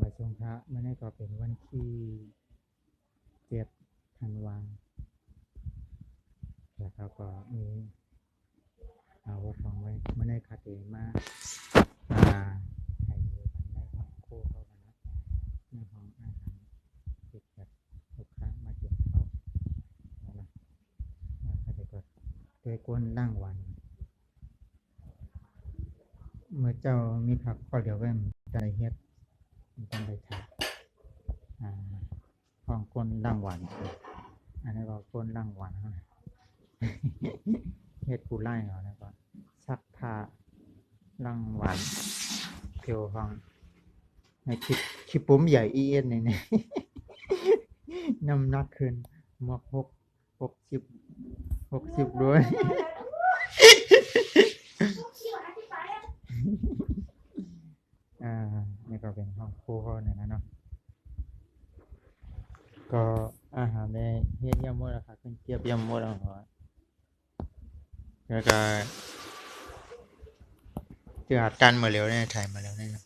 มาชงพระเมื่อนี้ก็เป็นวันที่เจ็ดธันวาแล้วเขาก็มีเอาวัดของไว้เมื่อนี้คาเตมามาให้วันได้ของคู่เข้ากันนะในของอาหารติดแบบลูกค้ามาเก็บเขาอานะแล้วคาเตก็เตกวนล่างวันเมื่อเจ้ามีผักก็เดี๋ยวแว่มใจเฮ็ด มันต้องไปถักอ่าของก้นล่างหวานอันนี้ก็ก้นล่างหวานฮะเฮ็ดกูไล่เหรอนะก็ซักผ้าล่างหวานเพียวห้องในคลิปคลิปปุ้มใหญ่อีเอ็นนี่นี่น้ำหนักขึ้นมากหกหกสิบหกสิบด้วยอ่านี่ ก็เป็นห้องครัวเขาเนี่ยนะเนาะก็อาหารในเฮ็ดยำหมดแล้วค่ะขึ้นเกียบยำหมดแล้วเหรอแล้วก็เจออาการมาแล้วเนี่ยถ่ายมาแล้วเนี่ยนะ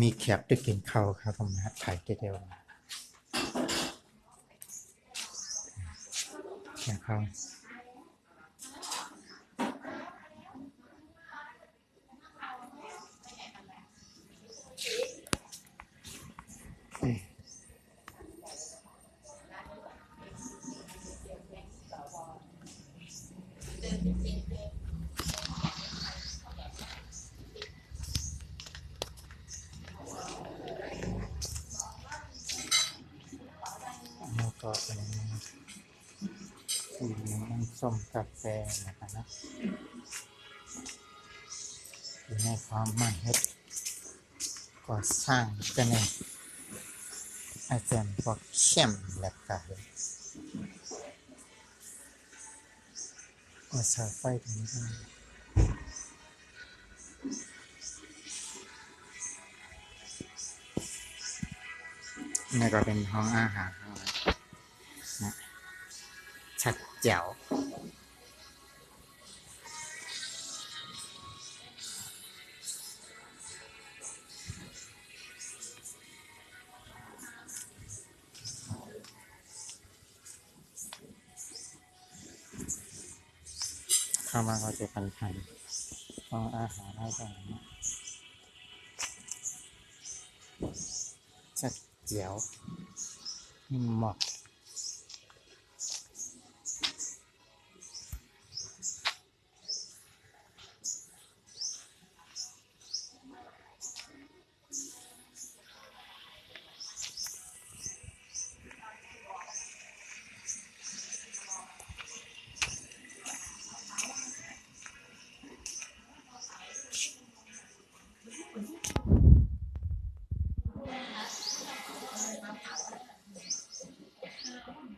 มีแคปได้กินข้าวครับผมนะถ่ายเดียวกิน ข้าวแล้วก็เป็น สีน้ำส้มกาแฟนะครับนะอยู่ในความมาเฮ็ดก่อสร้างกันเองอาจารย์บอกเข้มและก็เห็นก็เสาไฟตรงนี้นี่ก็เป็นห้องอาหาร แจ๋วเข้ามาก็จะพันพันๆห้องอาหารให้กันนะชัดแจ๋วนี่เหมาะ Thank you.